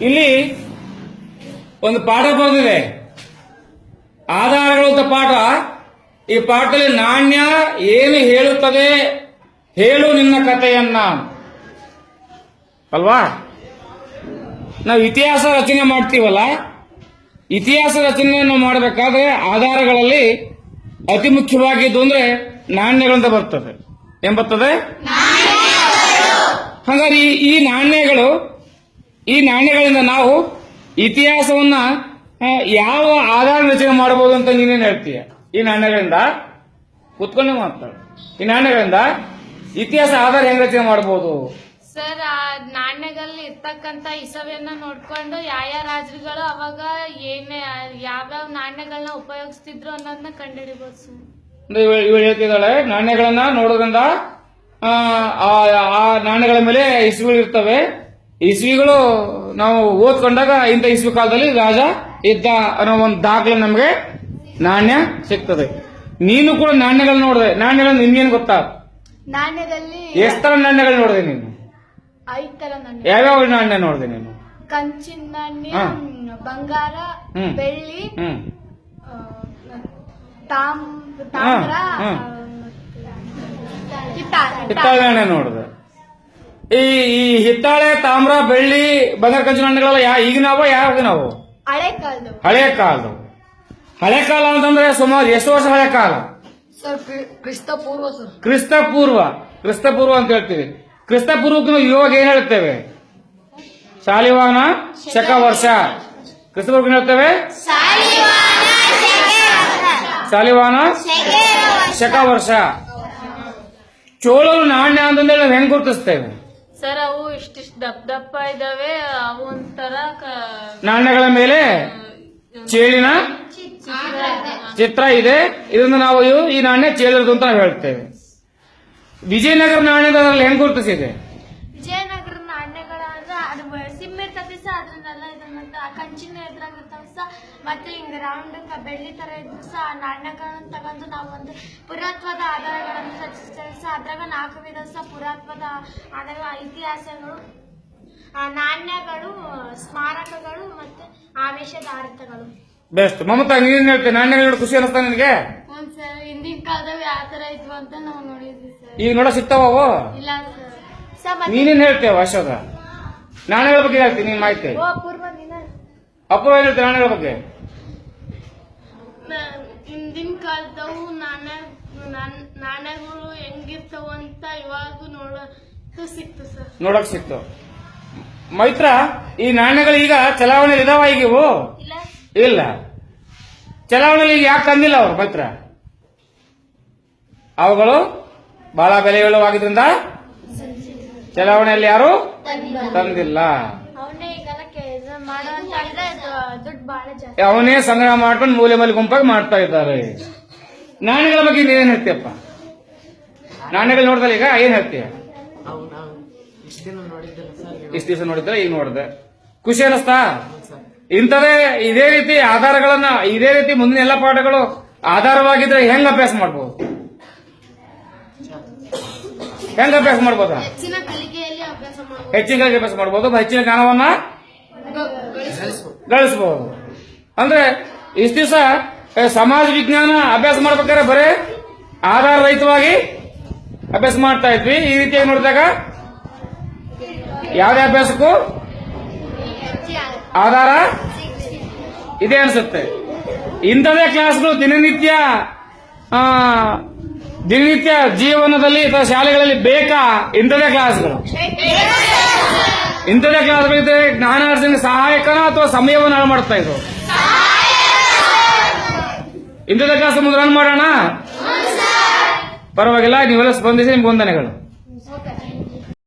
ಇಲ್ಲಿ ಒಂದು ಪಾಠ ಬಂದಿದೆ. ಆಧಾರಗಳು ಅಂತ ಪಾಠ. ಈ ಪಾಠದಲ್ಲಿ ನಾಣ್ಯ ಏನು ಹೇಳುತ್ತದೆ? ಹೇಳು ನಿನ್ನ ಕಥೆಯನ್ನ. ಅಲ್ವಾ? ನಾವು ಇತಿಹಾಸ ರಚನೆ ಮಾಡ್ತೀವಲ್ಲ? ಇತಿಹಾಸ ರಚನೆಯನ್ನು ಮಾಡಬೇಕಾದ್ರೆ ಆಧಾರಗಳಲ್ಲಿ ಅತಿ ಮುಖ್ಯವಾಗಿದ್ದು ಅಂದ್ರೆ ನಾಣ್ಯಗಳಿಂದ ಬರ್ತದೆ. ಏನ್ ಬರ್ತದೆ? ಹಾಗಾದ್ರೆ ಈ- ಈ ನಾಣ್ಯಗಳು ಈ ನಾಣ್ಯಗಳಿಂದ ನಾವು ಇತಿಹಾಸವನ್ನ ಯಾವ ಆಧಾರ ರಚನೆ ಮಾಡಬಹುದು ಅಂತ ನೀನೇನ್ ಹೇಳ್ತೀಯ? ಈ ನಾಣ್ಯಗಳಿಂದ ಕುತ್ಕೊಂಡೆ ಮಾತಾಡ ಈ ನಾಣ್ಯಗಳಿಂದ ಇತಿಹಾಸ ಆಧಾರ ಹೆಂಗ್ ರಚನೆ ಮಾಡಬಹುದು? ಸರ್ ಆ ನಾಣ್ಯಗಳಲ್ಲಿ ಇರ್ತಕ್ಕಂತ ಇಸವಿಯನ್ನ ನೋಡ್ಕೊಂಡು ಯಾವ ರಾಜರುಗಳು ಅವಾಗ ಏನೇ ಯಾವ್ಯಾವ ನಾಣ್ಯಗಳನ್ನ ಉಪಯೋಗಿಸ್ತಿದ್ರು ಅನ್ನೋದನ್ನ ಕಂಡುಹಿಡಿಬಹುದು ಸರ್. ಅಂದ್ರೆ ಇವ- ಇವಳು ಹೇಳ್ತಿದ್ದಾಳೆ ನಾಣ್ಯಗಳನ್ನ ನೋಡೋದ್ರಿಂದ ಆ, ಆ ಆ ನಾಣ್ಯಗಳ ಮೇಲೆ ಇಸುಗಳು ಇರ್ತವೆ. ಇಸ್ವಿಗಳು ನಾವು ಓದ್ಕೊಂಡಾಗ ಇಂಥ ಇಸ್ವಿ ಕಾಲದಲ್ಲಿ ರಾಜ ಇದ್ದ ಅನ್ನೋ ಒಂದು ದಾಖಲೆ ನಮಗೆ ನಾಣ್ಯ ಸಿಗ್ತದೆ. ನೀನು ಕೂಡ ನಾಣ್ಯಗಳನ್ನ ನೋಡಿದೆ. ನಾಣ್ಯಗಳು ನಿನ್ಗೇನು ಗೊತ್ತಾ? ನಾಣ್ಯದಲ್ಲಿ ಎಷ್ಟರ ತರ ನಾಣ್ಯಗಳು ನೋಡಿದೆ ನೀನು. ಐದ್ ತರ ನಾಣ್ಯ. ಯಾವ್ಯಾವ ನಾಣ್ಯ ನೋಡಿದೆ ನೀನು? ಕಂಚಿನ ನಾಣ್ಯ ಬಂಗಾರ ಹ್ಮ್. ಬೆಳ್ಳಿ ಹ್ಮ್. ಆ, ತಾಮ್ ತಾಮ್ರ ನಾಣ್ಯ ನೋಡಿದೆ. ಈ ಈ ಹಿತ್ತಾಳೆ ತಾಮ್ರ ಬೆಳ್ಳಿ ಬಂಗಾರ ಕಂಚಿನ ಹಣ್ಣುಗಳೆಲ್ಲ ಯಾ ಈಗಿನವ ಯಾವಾಗಿನವು ಹಳೆ ಕಾಲದ ಹಳೆ ಕಾಲದವು. ಹಳೆ ಕಾಲ ಅಂತಂದ್ರೆ ಸುಮಾರು ಎಷ್ಟು ವರ್ಷ ಹಳೆ ಕಾಲ? ಸರ್ ಕ್ರಿಸ್ತ ಪೂರ್ವ ಸರ್. ಕ್ರಿಸ್ತ ಪೂರ್ವ ಕ್ರಿಸ್ತ ಪೂರ್ವ ಅಂತ ಹೇಳ್ತೀವಿ. ಕ್ರಿಸ್ತ ಪೂರ್ವಕ್ಕೆ ನಾವು ಇವಾಗ ಏನ್ ಹೇಳ್ತೇವೆ? ಶಾಲಿವಾನ ಶಕ ವರ್ಷ ಕ್ರಿಸ್ತ ಪೂರ್ವಕ್ಕೆ ಹೇಳ್ತೇವೆ? ಶಾಲಿವಾನ ಶಕ ವರ್ಷ ಚೋಳರು ನಾಣ್ಯ ಅಂತಂದೇಳಿ ನಾವು ಹೆಂಗ್ ಗುರುತಿಸ್ತೇವೆ? ಸರ್ ಅವು ಇಷ್ಟಿಷ್ಟು ದಪ್ಪ ದಪ್ಪ ಇದಾವೆ ಅವು ಒಂಥರ ನಾಣ್ಯಗಳ ಮೇಲೆ ಚೇಳಿನ ಚಿತ್ರ. ಇದೆ. ಇದನ್ನು ನಾವು ಈ ನಾಣ್ಯ ಚೇಳಿರದು ಅಂತ ನಾವು ಹೇಳ್ತೇವೆ. ವಿಜಯನಗರ ನಾಣ್ಯದಲ್ಲಿ ಹೆಂಗ್ ಗುರುತಿಸಿದೆ ವಿಜಯನಗರ ನಾಣ್ಯಗಳ ಅಂದ್ರೆ ಅದು ಸಿಮ್ ಇರ್ತತಿ ಸಹ ಅದ್ರನ್ನೆಲ್ಲ ಕಂಚಿನ ಎದುರಾಗಿರ್ತಾವ ಸಹ ಮತ್ತೆ ಹಿಂಗ ರೌಂಡ್ ಬೆಳ್ಳಿ ತರ ಇದ್ರು ಸಹ ಆ ನಾಣ್ಯಗಳನ್ನ ತಗೊಂಡು ನಾವು ಒಂದು ಪುರಾತ್ವದ ಆಧಾರಗಳನ್ನು ರಚಿಸ್ತೇವೆ ಸಹ ಅದ್ರಾಗ ನಾಲ್ಕು ವಿಧ ಸಹ ಪುರಾತ್ವದ ಆಧಾರ ಇತಿಹಾಸಗಳು ನಾಣ್ಯಗಳು ಸ್ಮಾರಕಗಳು ಮತ್ತೆ ಆವೇಶಧಾರಿತಗಳು. ಬೆಸ್ಟ್ ಮಮತಾ ನೀನ್ ಹೇಳ್ತೇನೆ ನಾಣ್ಯಗಳು ನೋಡಿ ಖುಷಿ ಅನಿಸ್ತಾ ನಿನಗೆ? ಸರ್ ಹಿಂದಿನ ಕಾಲದಾಗ ಯಾವ ತರ ಇದ್ವು ಅಂತ ನಾವು ನೋಡಿದ್ವಿ ಸರ್. ಈಗ ನೋಡ ಸಿಗ್ತಾವ ಅವು? ಇಲ್ಲ ಸರ್. ಸರ್ ಮತ್ತೆ ನೀನೇನ್ ಹೇಳ್ತೇವ ಅಶೋಕ? ನಾಣ್ಯಗಳ ಬಗ್ಗೆ ಹೇಳ್ತೀನಿ ನೀನ್ ಮಾಹಿತಿ. ಓ ದಿನ ಅಪೂರ್ವ ನಾನು ಹೇಳ್ಬೇಕು ಹಿಂದಿನ ಕಾಲದವು ನಾಣ್ಯಗಳು ಹೆಂಗಿರ್ತಾವ ಅಂತ ಇವಾಗ ನೋಡಕ್ ಸಿಕ್ತು ಸರ್. ನೋಡಕ್ ಸಿಕ್ತು. ಮೈತ್ರ ಈ ನಾಣ್ಯಗಳು ಈಗ ಚಲಾವಣೆ ಇದಾವ ಈಗ ಇವು? ಇಲ್ಲ. ಚಲಾವಣೆಯಲ್ಲಿ ಈಗ ಯಾಕೆ ತಂದಿಲ್ಲ ಅವರು ಮೈತ್ರ? ಅವುಗಳು ಬಹಳ ಬೆಲೆಯುಳ್ಳವಾಗಿದ್ರಿಂದ ಚಲಾವಣೆಯಲ್ಲಿ ಯಾರು? ತಂದಿಲ್ಲ. ಅವನೇ ಸಂಗ್ರಹ ಮಾಡ್ಕೊಂಡು ಮೂಲೆ ಮೂಲೆ ಗುಂಪಾಗಿ ಮಾಡ್ತಾ ಇದ್ದಾರೆ. ನಾಣ್ಯಗಳ ಬಗ್ಗೆ ನೀನ್ ಹೇಳ್ತೀಯಪ್ಪ? ನಾಣ್ಯಗಳು ನೋಡ್ದಲ್ಲ ಈಗ? ಏನ್ ಹೇಳ್ತೀಯ? ಇಷ್ಟು ದಿವಸ ನೋಡಿದ್ರೆ ಈಗ ನೋಡಿದೆ. ಖುಷಿ ಅನಿಸ್ತಾ? ಇಂಥದೇ ಇದೇ ರೀತಿ ಆಧಾರಗಳನ್ನ ಇದೇ ರೀತಿ ಮುಂದಿನ ಎಲ್ಲ ಪಾಠಗಳು ಆಧಾರವಾಗಿದ್ರೆ ಹೆಂಗ ಅಭ್ಯಾಸ ಮಾಡ್ಬೋದು? ಹೆಂಗ ಅಭ್ಯಾಸ ಮಾಡ್ಬೋದ? ಹೆಚ್ಚಿನ ಕಲಿಕೆಯಲ್ಲಿ ಅಭ್ಯಾಸ ಮಾಡಬಹುದು ಹೆಚ್ಚಿನ ಅಭ್ಯಾಸ ಮಾಡ್ಬೋದು ಹೆಚ್ಚಿನ ಜ್ಞಾನವನ್ನ ಗಳಿಸಬಹುದು ಅಂದ್ರೆ ಇಷ್ಟ ದಿವಸ ಸಮಾಜ ವಿಜ್ಞಾನ ಅಭ್ಯಾಸ ಮಾಡ್ಬೇಕಾದ್ರೆ ಬರೇ ಆಧಾರ ರಹಿತವಾಗಿ ಅಭ್ಯಾಸ ಮಾಡ್ತಾ ಇದ್ವಿ. ಈ ರೀತಿಯಾಗಿ ನೋಡಿದಾಗ ಯಾವ್ದೇ ಅಭ್ಯಾಸಕ್ಕೂ ಆಧಾರ ಇದೆ ಅನ್ಸುತ್ತೆ. ಇಂಥದೇ ಕ್ಲಾಸ್ಗಳು ದಿನನಿತ್ಯ ದಿನನಿತ್ಯ ಜೀವನದಲ್ಲಿ ಅಥವಾ ಶಾಲೆಗಳಲ್ಲಿ ಬೇಕಾ ಇಂಥದೇ ಕ್ಲಾಸ್ಗಳು? ಇಂಥದೇ ಜ್ಞಾನ ಜ್ಞಾನಾರ್ಜನೆ ಸಹಾಯಕನ ಅಥವಾ ಸಮಯವನ್ನು ಹಾಳು ಮಾಡ್ತಾ ಇದ್ರು? ಇಂಥದ ಕ್ಲಾಸ್ ಮುಂದೆ ರನ್ ಮಾಡೋಣ? ಪರವಾಗಿಲ್ಲ ನೀವೆಲ್ಲ ಸ್ಪಂದಿಸಿ ನಿಮ್ಗೆ ವಂದನೆಗಳು.